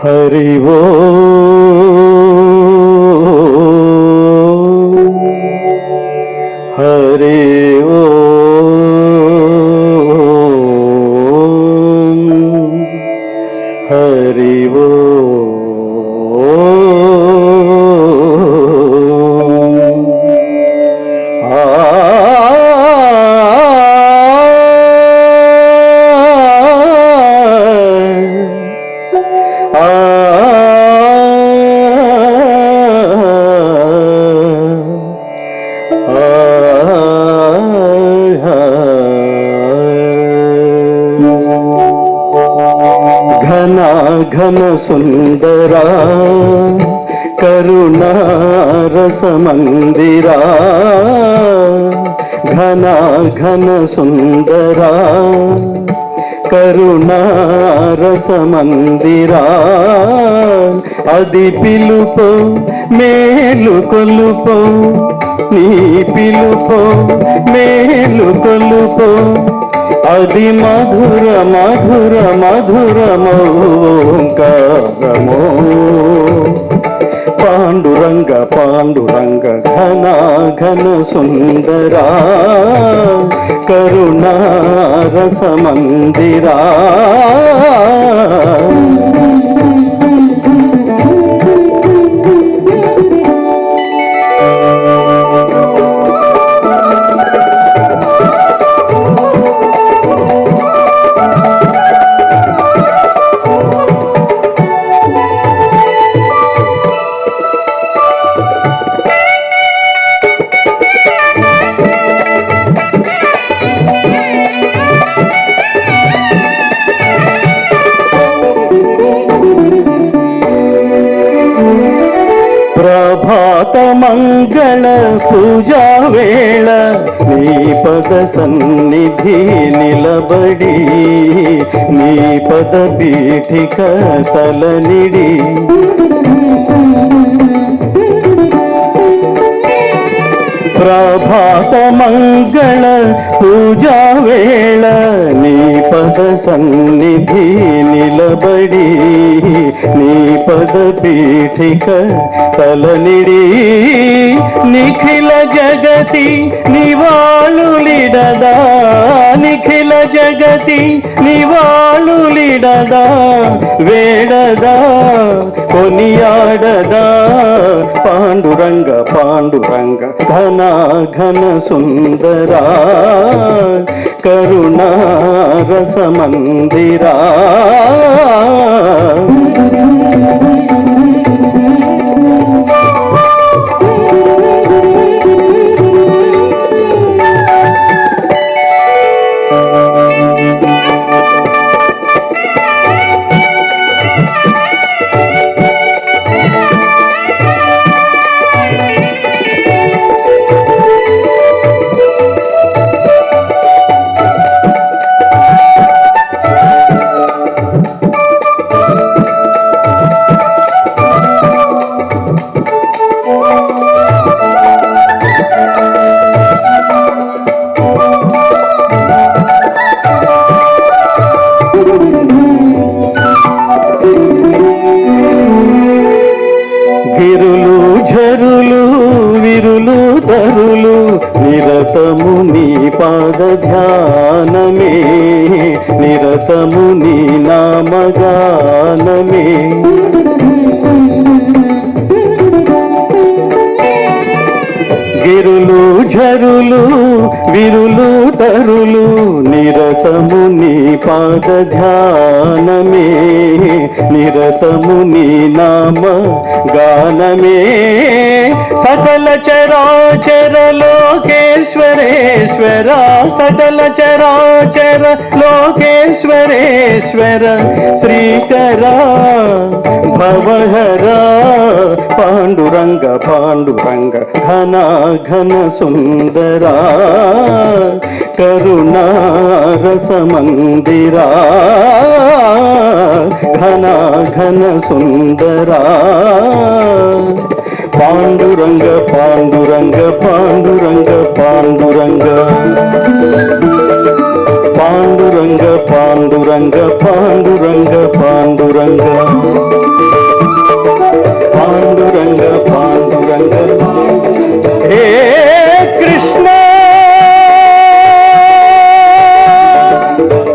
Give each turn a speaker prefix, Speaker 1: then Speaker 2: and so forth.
Speaker 1: हरिवो हरिवो ఘన ఘన సుందరా కరుణారసమందిరా ఘన ఘన సుందరా కరుణారసమందిరా. అది పిలుపు మేలు కొలుపు నీ పిలుపో మేలు కొలుపు. అది మధుర మధుర మధురమోంకారమో పాండురంగ పాండురంగ ఘన ఘన సుందరా కరుణారసమందిరా ప్రభాత మంగళ పూజా వేళ నీ పద సన్నిధి నిలబడి నీ పద పీఠిక తలనిడి ప్రభాత మంగళ పూజా వేళ నీ పద సన్నిధి నిలబడి నీ పద పీఠిక తలనిడి నిఖిల జగతి నివాళులిడదా నిఖిల జగతి నివాళులిడదా వేడదా కొనియాడదా. పాండురంగ పాండురంగ ఘన ఘన సుందరా కరుణారసమందిరా గిరులు ఝరులు విరులు తరులు నిరతము నీ పాద ధ్యానమే. నిరతము నీ నామగానమే. ఝరులు విరులు తరులు నిరతము నీ పాద ధ్యానమే. నిరతము నీ నామ గానమే. సకల చరాచరలోకేశ్వరేశ్వర సకల చరాచర లోకేశ్వరేశ్వర. శ్రీకర భవహర పాండురంగ పాండురంగ ఘన ఘన సుందరా. కరుణారసమందిరా ఘన ఘన సుందరా పాండురంగ పాండురంగ పాండురంగ పాండురంగ పాండురంగ పాండురంగ పాండురంగ పాండురంగ పాండురంగ పాండురంగ thank you.